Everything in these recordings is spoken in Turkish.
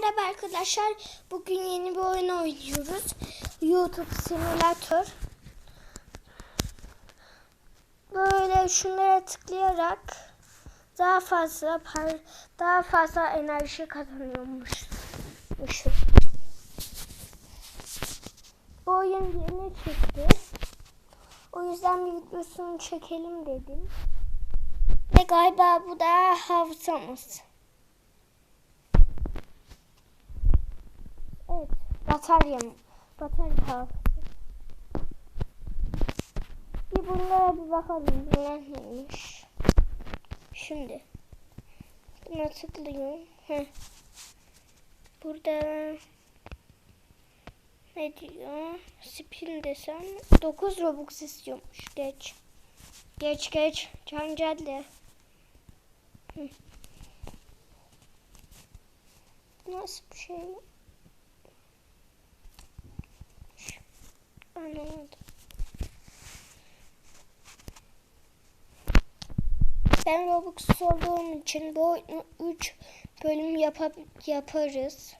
Merhaba arkadaşlar. Bugün yeni bir oyun oynuyoruz. YouTube simülatör. Böyle şunlara tıklayarak daha fazla par daha fazla enerji kazanıyormuş. Bu oyun yeni çıktı. O yüzden bir videosunu çekelim dedim. Ve galiba bu da hafızamız. Evet. Batarya hafızası. Bir bunlara bir bakalım. Bunlar neymiş? Şimdi. Buna tıklıyorum. Heh. Burada ne diyor? Spin desem 9 Robux istiyormuş. Geç. Geç geç. Cancelle. Hı. Nasıl bir şey? Ben Robux'suz olduğum için bu oyunu 3 bölüm yapa yaparız.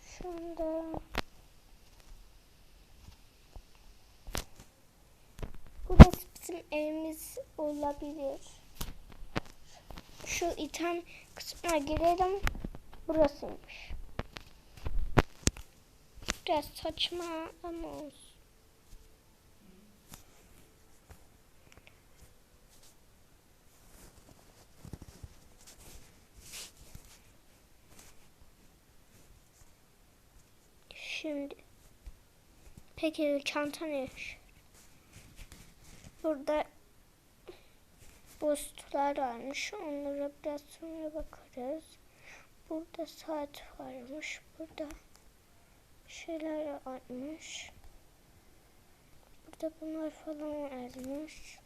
Şu anda Burası bizim evimiz olabilir. Şu item kısmına girelim. Burasıymış. Biraz saçma ama. Şimdi peki çanta ne? Burada boostlar varmış. Onlara biraz sonra bakarız. Burada saat varmış. Burada şeyler varmış. Burada bunlar falan varmış.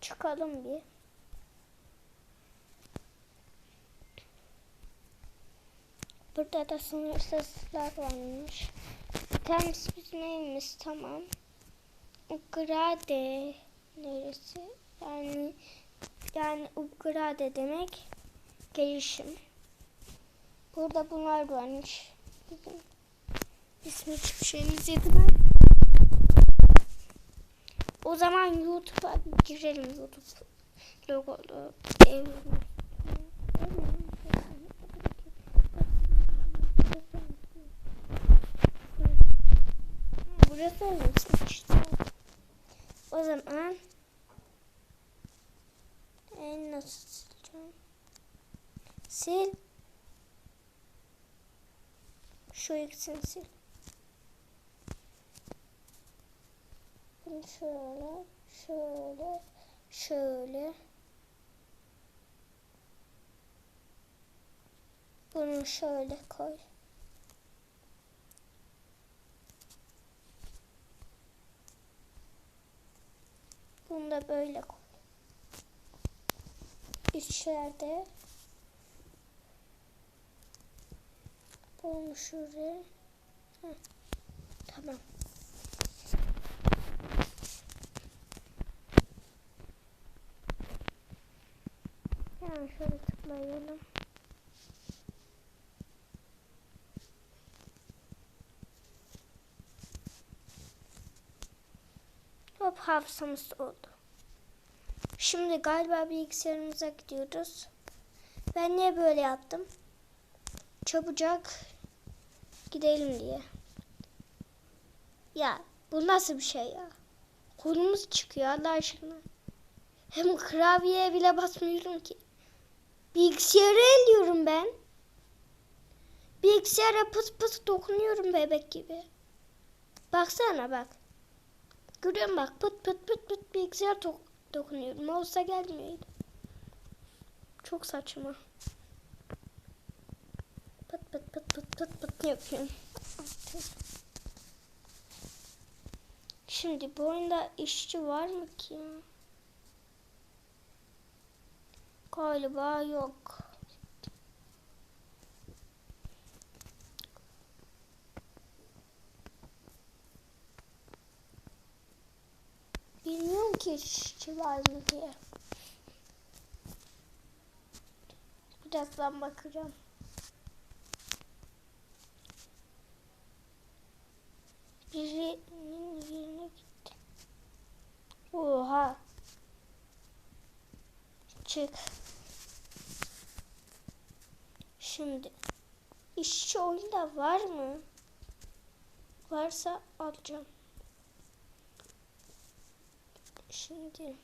Çıkalım bir. Burada da sınırsızlar varmış. Tanesi bizim evimiz tamam. Ugrade neresi? Yani yani Ugrade demek gelişim. Burada bunlar varmış. Bizim ismi şeyimiz yetmez. O zaman YouTube'a girelim YouTube logolu evimiz. Burası işte. O zaman en nasıl sileceğim? Sil. Şu ikisini sil. Bunu şöyle, şöyle, şöyle. Bunu şöyle koy. Bunu da böyle koy. İçeride bunu şuraya. Tamam. Hemen şöyle tıklayalım. Hop hafızamız oldu. Şimdi galiba bilgisayarımıza gidiyoruz. Ben niye böyle yaptım? Çabucak gidelim diye. Ya bu nasıl bir şey ya? Kolumuz çıkıyor Allah aşkına. Hem klavyeye bile basmıyorum ki. Bilgisayarı elliyorum ben. Bilgisayara pıt pıt dokunuyorum bebek gibi. Baksana bak. Görüyorum bak pıt pıt pıt pıt bilgisayar tok dokunuyorum. Olsa gelmiyor. Çok saçma. Pıt pıt pıt pıt pıt pıt yapıyorum. Şimdi bu oyunda işçi var mı ki? Galiba yok. ki işçi var mı diye. Birazdan bakacağım. Birinin yerine gitti. Oha. Çık. Şimdi işçi oyunda var mı? Varsa alacağım. Şimdi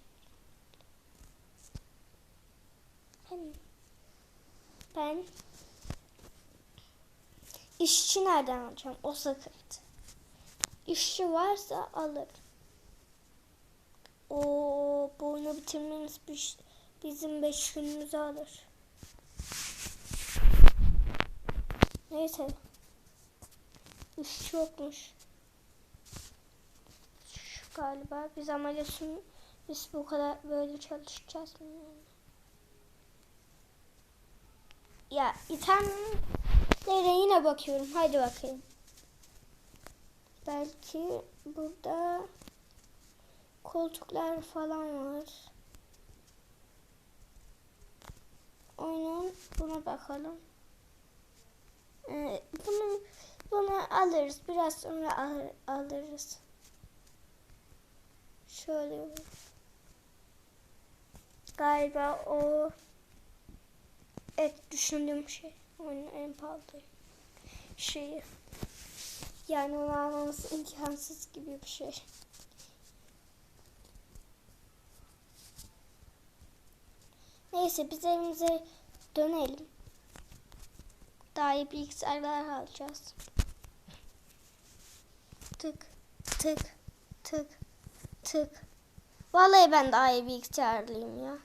ben, ben işçi nereden alacağım? O sıkıntı. İşçi varsa alır. O bu oyunu bitirmemiz bizim beş günümüzü alır. Neyse. İş yokmuş. Galiba biz ameliyatın biz bu kadar böyle çalışacağız mı? Ya itemlere yine bakıyorum. Haydi bakayım. Belki burada koltuklar falan var. Aynen buna bakalım. Ee, bunu bunu alırız. Biraz sonra al, alırız. Şöyle. Galiba o evet düşündüğüm şey. Onun en pahalı şeyi. Yani onu almamız imkansız gibi bir şey. Neyse biz evimize dönelim. Daha iyi bilgisayarlar alacağız. Tık tık tık tık. Vallahi ben daha iyi bilgisayarlıyım ya.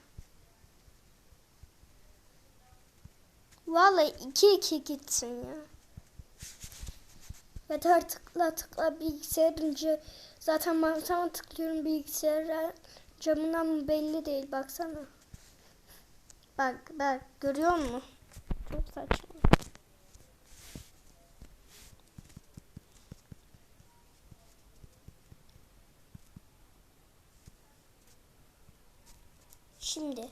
Vallahi iki iki gitsin ya. Yeter tıkla tıkla bilgisayarınca zaten ben sana tıklıyorum bilgisayar camından belli değil baksana. Bak bak görüyor musun? Çok saçma. Şimdi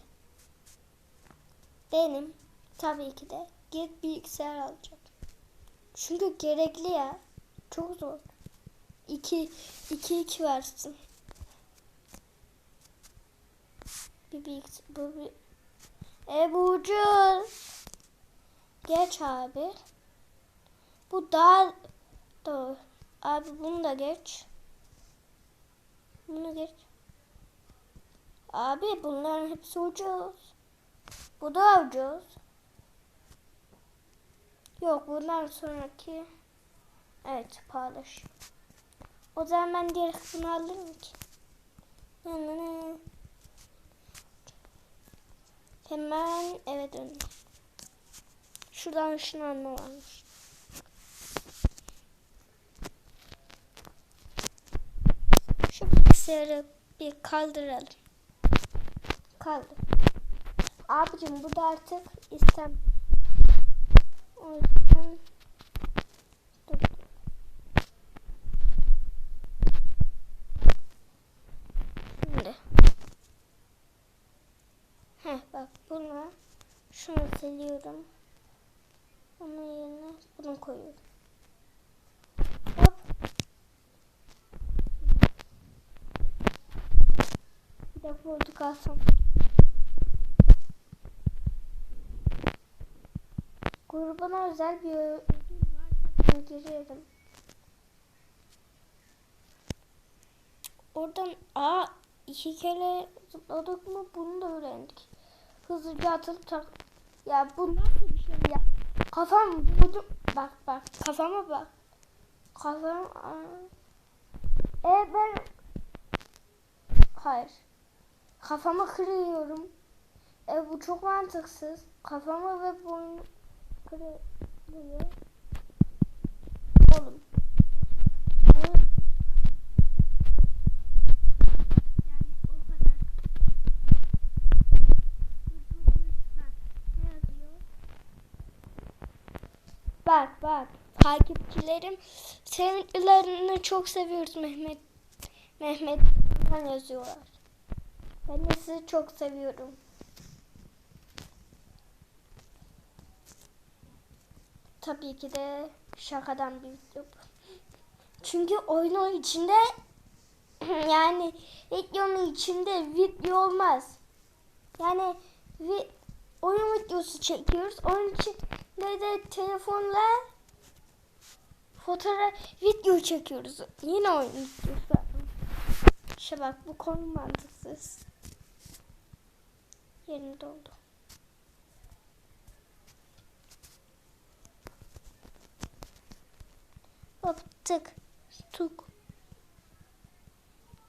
benim tabii ki de git bilgisayar alacağım. Çünkü gerekli ya. Çok zor. 2 2 2 versin. Bir bilgisayar bu bir e bu ucuz. Geç abi. Bu daha doğru. Abi bunu da geç. Bunu geç. Abi bunların hepsi ucuz. Bu da ucuz. Yok bundan sonraki evet pahalı. O zaman ben diğer bunu alırım ki. Hemen eve döndüm. Şuradan ışınlanma varmış. Şu bilgisayarı bir kaldıralım. Kaldır. Abicim bu da artık istem. O yüzden dur. Şimdi. Heh bak bunu şunu siliyorum. Onun yerine bunu koyuyorum. Hop. Bir de. Grubuna özel bir ödül varsa girerim. Oradan aa iki kere zıpladık mı bunu da öğrendik. Hızlıca atılıp tak. Ya bu nasıl bir şey ya? Kafam vurdum. Bak bak kafama bak. Kafam. E ben hayır. Kafamı kırıyorum. E bu çok mantıksız. Kafamı ve boynu kırıyor. Oğlum. Bak bak takipçilerim sevinçlerini çok seviyoruz Mehmet Mehmet yazıyorlar. Ben de sizi çok seviyorum. Tabii ki de şakadan bir video. Çünkü oyunun içinde yani videonun içinde video olmaz. Yani vi, oyun videosu çekiyoruz. Onun içinde de telefonla fotoğraf video çekiyoruz. Yine oyun videosu. İşte bak bu konu mantıksız. Yerini doldu. Hop tık tuk.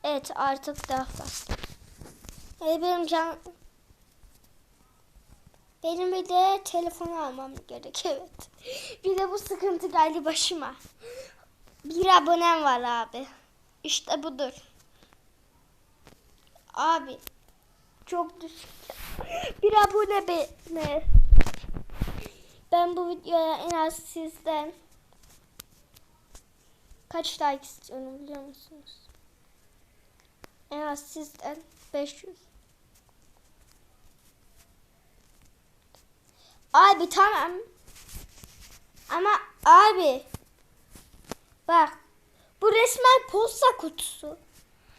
Evet artık daha fazla. Evet benim can... Benim bir de telefon almam gerek evet. Bir de bu sıkıntı geldi başıma. Bir abonem var abi. İşte budur. Abi çok düşük. Bir abone be? Ben bu videoya en az sizden kaç like istiyorum biliyor musunuz? En az sizden 500. Abi tamam. Ama abi bak bu resmen posta kutusu.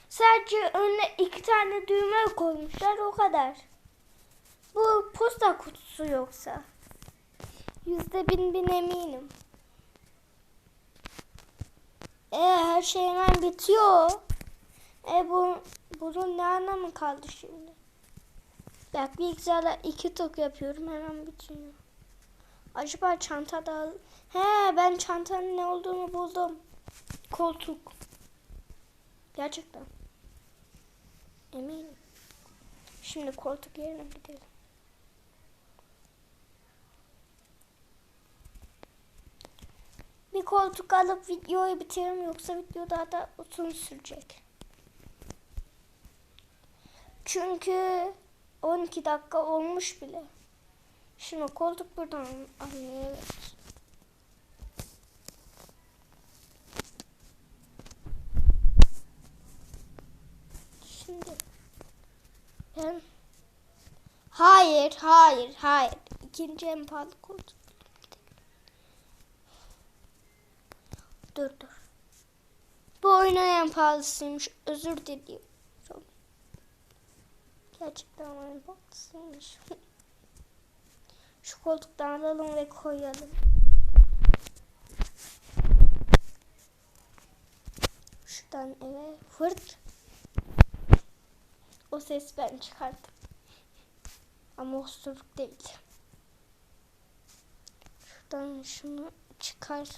Sadece önüne iki tane düğme koymuşlar o kadar. Bu posta kutusu yoksa. Yüzde bin bin eminim. E her şey hemen bitiyor. E bu bunun ne anlamı kaldı şimdi? Bak bilgisayarda iki tok yapıyorum hemen bitiyor. Acaba çantada He ben çantanın ne olduğunu buldum. Koltuk. Gerçekten. Eminim. Şimdi koltuk yerine gidelim. Bir koltuk alıp videoyu bitiririm yoksa video daha da uzun sürecek. Çünkü 12 dakika olmuş bile. Şimdi koltuk buradan alıyor. Evet. Şimdi ben Hayır, hayır, hayır. İkinci en pahalı koltuk. Dur dur. Bu oyunun en pahalısıymış. Özür diliyorum. Gerçekten en pahalısıymış. Şu koltuktan alalım ve koyalım. Şuradan eve fırt. O ses ben çıkardım. Ama osuruk değil. Şuradan şunu çıkar.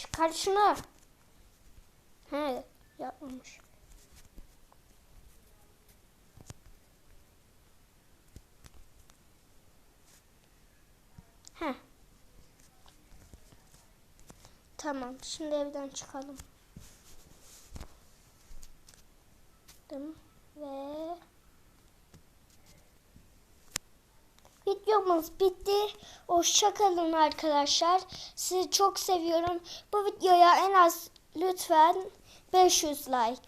Çıkar şunu. He yapmamış. He. Tamam. Şimdi evden çıkalım. Dım Ve videomuz bitti. Hoşçakalın arkadaşlar. Sizi çok seviyorum. Bu videoya en az lütfen 500 like.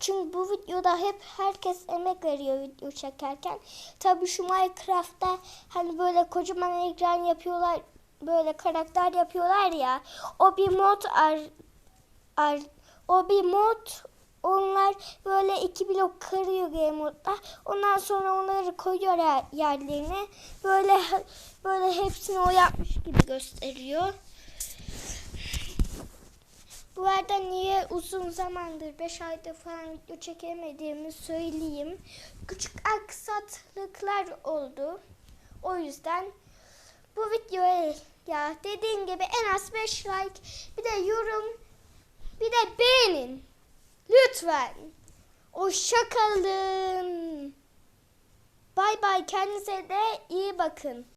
Çünkü bu videoda hep herkes emek veriyor video çekerken. Tabii şu Minecraft'ta hani böyle kocaman ekran yapıyorlar, böyle karakter yapıyorlar ya. O bir mod ar, ar o bir mod onlar böyle iki blok kırıyor game modda. Ondan sonra onları koyuyor yer- yerlerine. Böyle böyle hepsini o yapmış gibi gösteriyor. Bu arada niye uzun zamandır 5 ayda falan video çekemediğimi söyleyeyim. Küçük aksaklıklar oldu. O yüzden bu videoya ya dediğim gibi en az 5 like bir de yorum bir de beğenin. Lütfen. Hoşçakalın. Bay bay kendinize de iyi bakın.